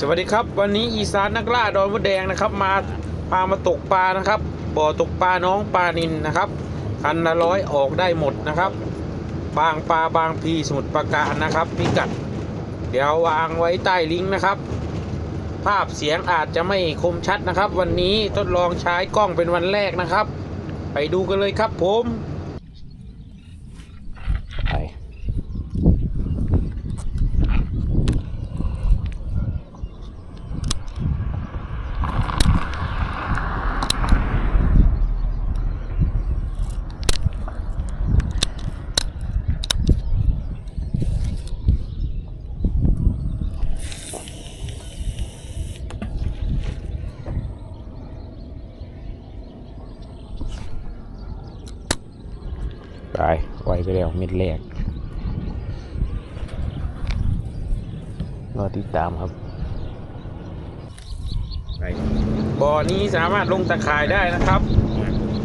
สวัสดีครับ วันนี้อีสานนักล่าดอนมดแดงนะครับ มาพามาตกปลานะครับ บ่อตกปลาน้องปลานินนะครับคันละร้อยออกได้หมดนะครับ บางปลาบางพีสมุทรปราการนะครับพิกัด เดี๋ยววางไว้ใต้ลิงก์นะครับ ภาพเสียงอาจจะไม่คมชัดนะครับ วันนี้ทดลองใช้กล้องเป็นวันแรกนะครับ ไปดูกันเลยครับผม ไป ไปไวไปแล้วเม็ดแรกรอติดตามครับบ่อนี้สามารถลงตะข่ายได้นะครับ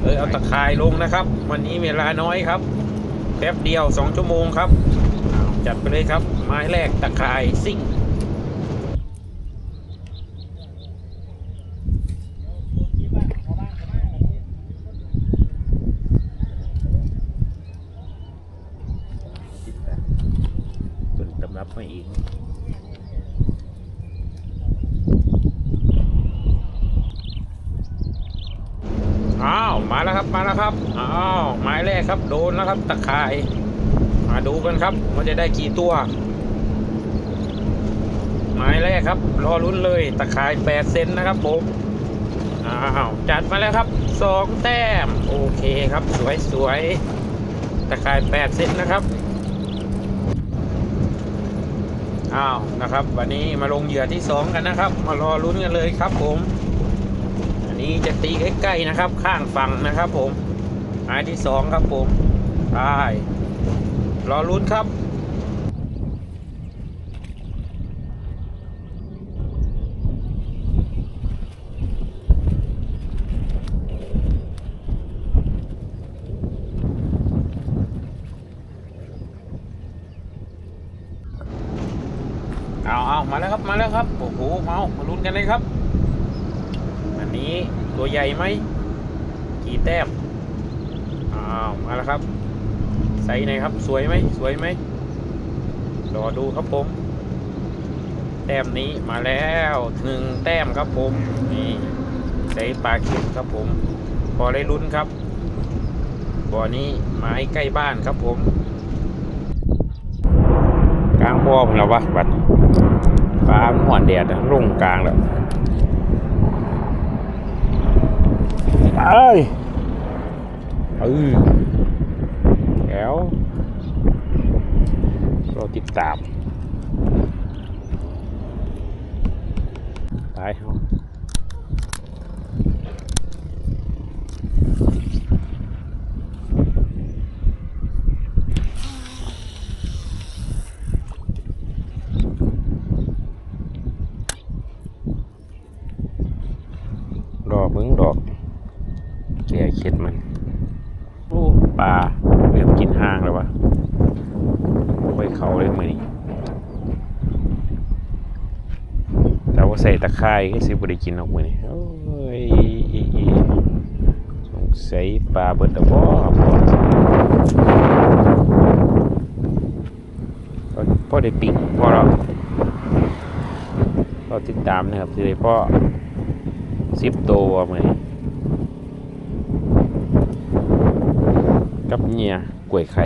เออเอาตะข่ายลงนะครับ วันนี้เวลาน้อยครับแป๊บเดียวสองชั่วโมงครับ จัดไปเลยครับไม้แรกตะข่ายซิ่ง จ นตำรับมองอ้าวมาแล้วครับมาแล้วครับอ้าวไม้แรกครับ โดนแล้วครับ ตะข่าย มาดูกันครับว่าจะได้กี่ตัวไม้แรกครับ รอลุ้นเลย ตะข่าย8เซนนะครับผมอ้าวจัดมาแล้วครับสองแต้ม โอเคครับ สวยสวยตะข่าย8เซนนะครับ อ้าวนะครับ วันนี้มาลงเหยื่อที่สองกันนะครับ มารอลุ้นกันเลยครับผม อันนี้จะตีใกล้ๆนะครับ ข้างฝั่งนะครับ ผมหมายที่สองครับผมได้รอลุ้นครับ เอาเอามา แล้วครับมาแล้วครับ โอ้โหเมามาลุ้นกันเลยครับ อันนี้ตัวใหญ่ไหม กี่แต้ม อ้าว มาแล้วครับ ใส่ไหนครับ สวยไหม สวยไหม รอดูครับผม แต้มนี้มาแล้วหนึ่งแต้มครับผม นี่ใส่ปลาเข็มครับผม พอได้ลุ้นครับบ่อนี้ไม้ใกล้บ้านครับผม กลางบ่อผมแล้ววะบัด ฟ้ามันหอนแดดรุ่งกลางแล้วเอ้ยเออแล้วเราติดตาม ไปย เขาดอกมึงดอกแก่เข็ดมันโอ้ปลาเริ่มกินห้างแล้ววะไว้เขาเลยมือนี้แต่ว่าใส่ตะไคร้ก็สิบได้กินออกมือนี้โอ้ยสงสัยปลาเบิดตะบอพอพอได้ปิ่งพอเราเราติดตามนะครับสิได้พ่อ สิบตัวมือกับเนียกล้วยไข่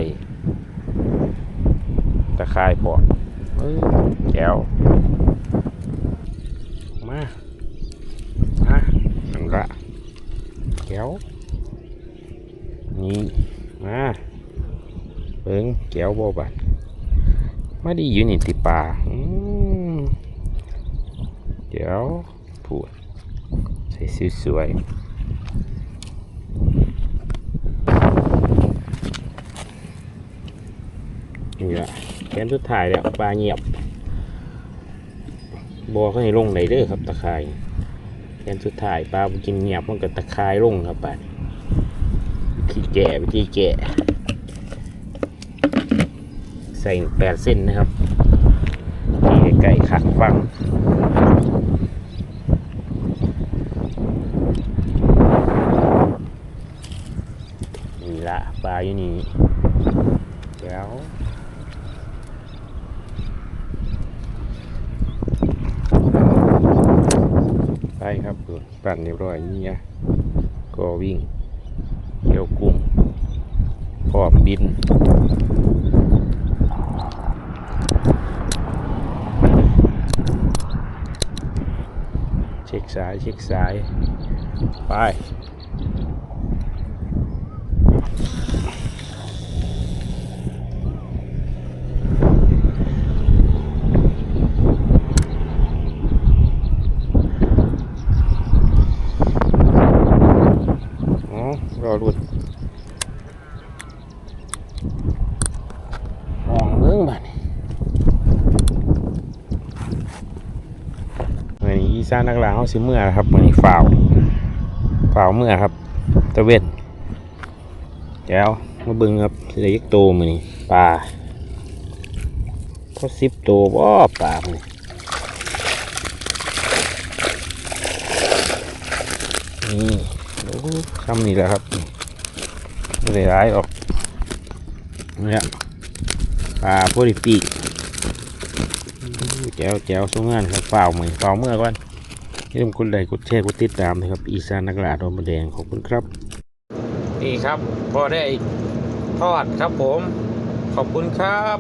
ตะไคร้พอแก้ว มามานั่นละแก้ว นี่มาเบิ้งแก้วบบัดมาดีอยู่นี่ติปลาอืมแก้วพูด ส่สวยๆนี่แหละแกนสุดท้ายแล้วปลาเงียบบัวเขาให้ลงไหนเด้อครับตะไคร่แกนสุดท้ายปลาบกินเงียบมันก็ตะไคร่ลงครับปลาขี้แก่วิธีแก่ใส่แปดเส้นนะครับที่ไก่ขักฟัง นี้เดี๋วไปครับปั่นเรียบร้อยนี่นะก็วิ่งเกี่ยวกุ้งพร้อมบินเช็คสายเช็คสาย ไป วันนี้อีสานักลาเขาสิเมื่อครับวันนี้ฝ่าวฝ่าวเมื่อครับ ตะเวนแล้วมาบิ่งครับเหล็กโตมือนี่ปลาก็สิบโตวบ่ปลามือนี้นี่โอ้ทำนี่แหละครับไม่ได้ร้ายออกเนี่ยปลาโพดิปีกแจวแจวสูงงานครับฝ่าวมือฝ่าวเมื่อก่อน อย่าลืมกดไลค์กดแชร์กดติดตามนะครับ อีสานนักล่าโดนมแดงขอบคุณครับ นี่ครับ พอได้ทอดครับผม ขอบคุณครับ